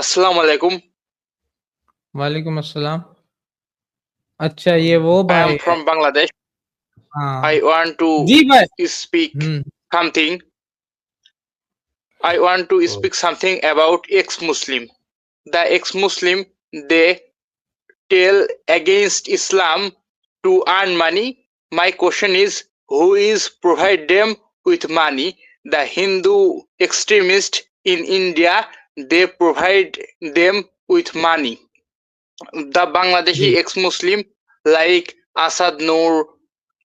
अस्सलाम वालेकुम वालेकुम अस्सलाम अच्छा ये वो I भाई am from Bangladesh. हाँ I want to जी भाई speak hmm something. I want to speak something about ex-Muslim. The ex-Muslim they tell against Islam to earn money. My question is, who is provide them with money? The Hindu extremist in India they provide them with money. The Bangladeshi ex-Muslim like Asad Noor,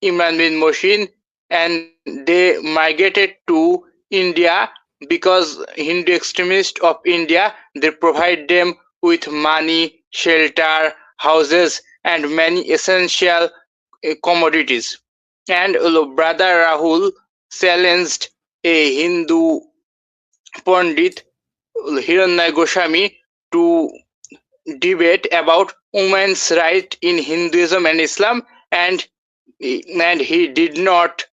Imran bin Moshin, and they migrated to India because Hindu extremists of India they provide them with money, shelter, houses, and many essential uh, commodities. And brother Rahul challenged a Hindu Pandit Hiranyaya Goswami to debate about women's right in Hinduism and Islam, and and he did not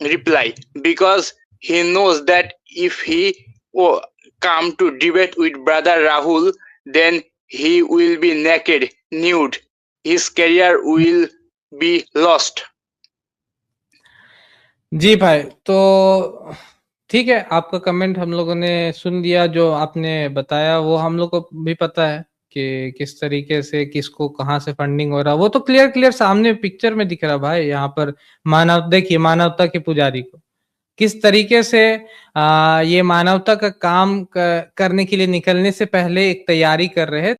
reply because he knows that if he oh, come to debate with brother Rahul, then he will be naked, nude. His career will be lost. জি ভাই তো ठीक है आपका comment हम लोगों ने सुन लिया जो आपने बताया वो हम लोग को भी पता है कि किस तरीके से किसको कहाँ से फंडिंग हो रहा। वो तो क्लियर क्लियर सामने पिक्चर में दिख रहा भाई यहाँ पर मानव देखिए मानवता के पुजारी को। किस तरीके से आ, ये मानवता का काम करने के लिए निकलने से पहले एक तैयारी कर रहे